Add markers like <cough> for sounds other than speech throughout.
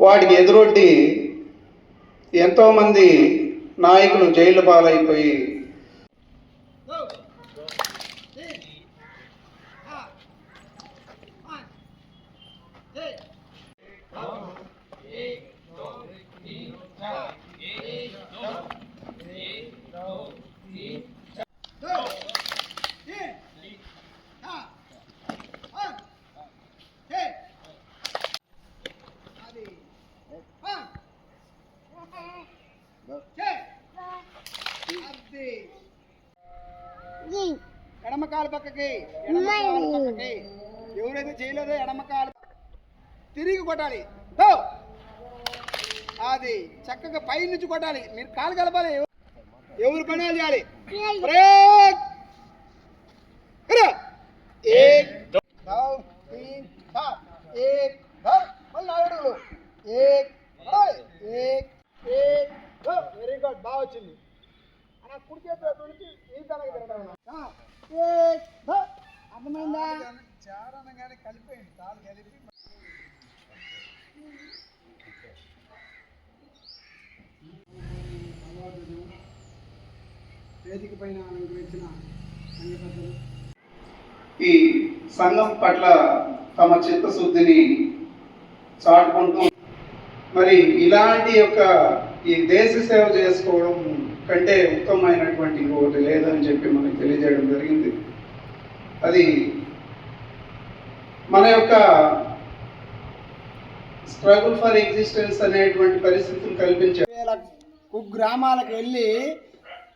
వాటికి ఎదురొడ్డి ఎంతోమంది నాయకులు జైలు పాలైపోయి ఎడమ కాలు పక్కకి ఎడమ కాలు పక్కకి. ఎవరైతే చేయలేదో ఎడమ కాలు తిరిగి కొట్టాలి! అది చక్కగా పై నుంచి కొట్టాలి. మీరు కాలు కలపాలి. ఎవరు పని చేయాలి? బ్రేక్ వేదిక పైన ఈ సంఘం పట్ల తమ చిత్తశుద్ధిని చాటుకుంటూ మరి ఇలాంటి యొక్క ఈ దేశ సేవ చేసుకోవడం కంటే ఉత్తమమైనటువంటి ఇంకొకటి లేదని చెప్పి మనకు తెలియజేయడం జరిగింది. అది మన యొక్క స్ట్రగుల్ ఫర్ ఎగ్జిస్టెన్స్ అనేటువంటి పరిస్థితులు కల్పించే వేల కుగ్రామాలకు వెళ్ళి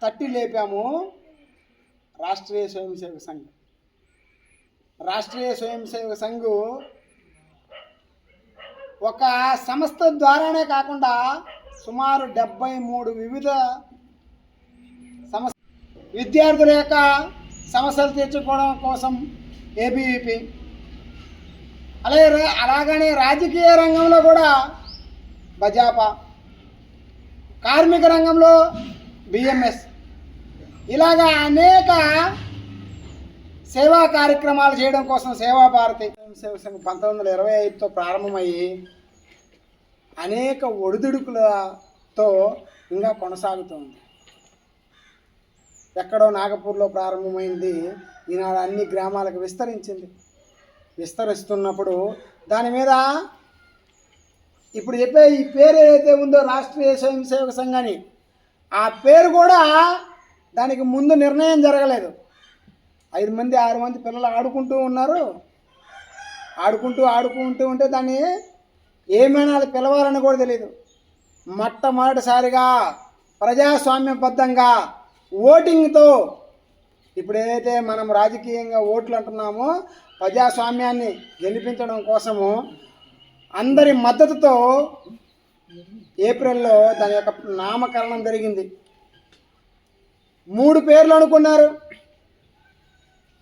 తట్టి లేపాము. రాష్ట్రీయ స్వయం సేవక సంఘం. రాష్ట్రీయ స్వయం సేవక సంఘం ఒక సంస్థ ద్వారానే కాకుండా సుమారు డెబ్బై మూడు వివిధ సమస్య విద్యార్థుల యొక్క సమస్యలు తీర్చుకోవడం కోసం ఏబీవీపీ అలాగే రా- అలాగనే రాజకీయ రంగంలో కూడా బజాపా. కార్మిక రంగంలో బిఎంఎస్ ఇలాగా అనేక సేవా కార్యక్రమాలు చేయడం కోసం సేవా భారతి సేవ సంఘం పంతొమ్మిది వందల ఇరవై ఐదుతో ప్రారంభమయ్యి అనేక ఒడిదుడుకులతో ఇంకా కొనసాగుతుంది. ఎక్కడో నాగపూర్లో ప్రారంభమైంది. ఈనాడు అన్ని గ్రామాలకు విస్తరించింది. విస్తరిస్తున్నప్పుడు దాని మీద ఇప్పుడు చెప్పే ఈ పేరు ఏదైతే ఉందో రాష్ట్రీయ స్వయం సేవక సంఘాన్ని ఆ పేరు కూడా దానికి ముందు నిర్ణయం జరగలేదు. ఐదు మంది ఆరు మంది పిల్లలు ఆడుకుంటూ ఉన్నారు. ఆడుకుంటూ ఆడుకుంటూ ఉంటే దాన్ని ఏమైనా అది పిలవాలని కూడా తెలియదు మొట్టమొదటిసారిగా ప్రజాస్వామ్యబద్ధంగా ఓటింగ్తో ఇప్పుడేదైతే మనం రాజకీయంగా ఓట్లు అంటున్నామో ప్రజాస్వామ్యాన్ని గెలిపించడం కోసము అందరి మద్దతుతో ఏప్రిల్లో దాని యొక్క నామకరణం జరిగింది. మూడు పేర్లు అనుకున్నారు.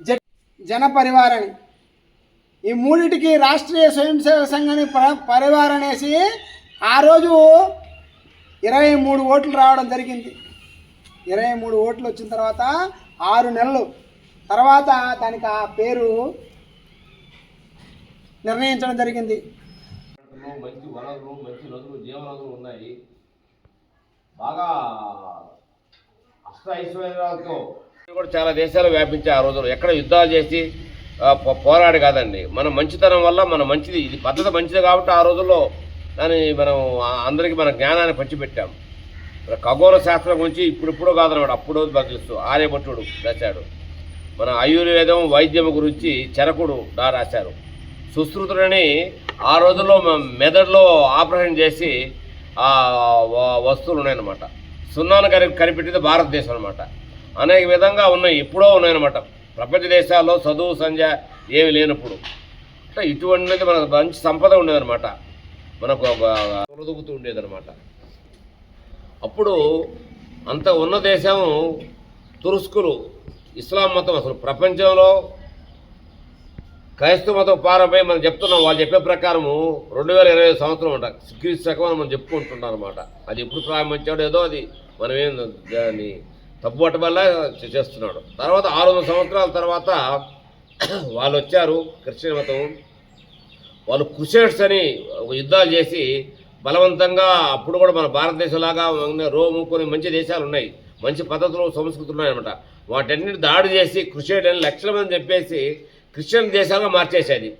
జ జనపరివార్ అని ఈ మూడిటికి రాష్ట్రీయ స్వయం సేవక సంఘాన్ని ప పరివార్ అనేసి ఆ రోజు ఇరవై మూడు ఓట్లు రావడం జరిగింది. ఇరవై మూడు ఓట్లు వచ్చిన తర్వాత ఆరు నెలలు. తర్వాత దానికి ఆ పేరు నిర్ణయించడం జరిగింది. మంచి వనరులు మంచి నదులు జీవనదులు ఉన్నాయి. బాగా ఐశ్వర్యాలతో కూడా చాలా దేశాలు వ్యాపించి ఆ రోజుల్లో. ఎక్కడ యుద్ధాలు చేసి పోరాడు కాదండి. మన మంచితనం వల్ల మన మంచిది ఇది పద్ధతి మంచిది కాబట్టి ఆ రోజుల్లో దాన్ని మనం అందరికీ మన జ్ఞానాన్ని పంచిపెట్టాం. ఖగోళ శాస్త్రం గురించి ఇప్పుడిప్పుడు కాదనమాట. అప్పుడు బదులుస్తూ ఆర్యభట్టుడు రాశాడు. మన ఆయుర్వేదం వైద్యం గురించి చెరకుడు రాశారు. సుశ్రుతుడని ఆ రోజుల్లో మెదడులో ఆపరేషన్ చేసి ఆ వ- వస్తువులు ఉన్నాయన్నమాట. సున్నాను కరి కనిపెట్టింది భారతదేశం అనమాట అనేక విధంగా ఉన్నాయి ఎప్పుడో ఉన్నాయన్నమాట. ప్రపంచ దేశాల్లో చదువు సంధ్య ఏమి లేనప్పుడు. అంటే ఇటువంటిది మనకు మంచి సంపద ఉండేదన్నమాట. మనకు తొలదుగుతూ ఉండేదన్నమాట. అప్పుడు అంత ఉన్న దేశం తురుస్కులు ఇస్లాం మతం అసలు ప్రపంచంలో క్రైస్తవ మతం పారంపై మనం చెప్తున్నాం వాళ్ళు చెప్పే ప్రకారము రెండు వేల ఇరవై సంవత్సరం అంట. క్రీస్తు శకం అని మనం చెప్పుకుంటున్నాం అనమాట అది ఎప్పుడు ప్రారంభించాడో ఏదో అది మనమేం దాన్ని తప్పుబట్ట వల్ల చేస్తున్నాడు. తర్వాత ఆరు వందల సంవత్సరాల తర్వాత <clears throat> వాళ్ళు వచ్చారు క్రిస్టియన్ మతం. వాళ్ళు క్రుసేడ్స్ అని ఒక యుద్ధాలు చేసి బలవంతంగా అప్పుడు కూడా మన భారతదేశంలాగా రోము కొన్ని మంచి దేశాలు ఉన్నాయి. మంచి పద్ధతులు సంస్కృతులు ఉన్నాయన్నమాట. వాటన్నిటి దాడి చేసి క్రుసేడ్ అని లక్షల మంది చెప్పేసి క్రిస్టియన్ దేశాలుగా మార్చేసేది.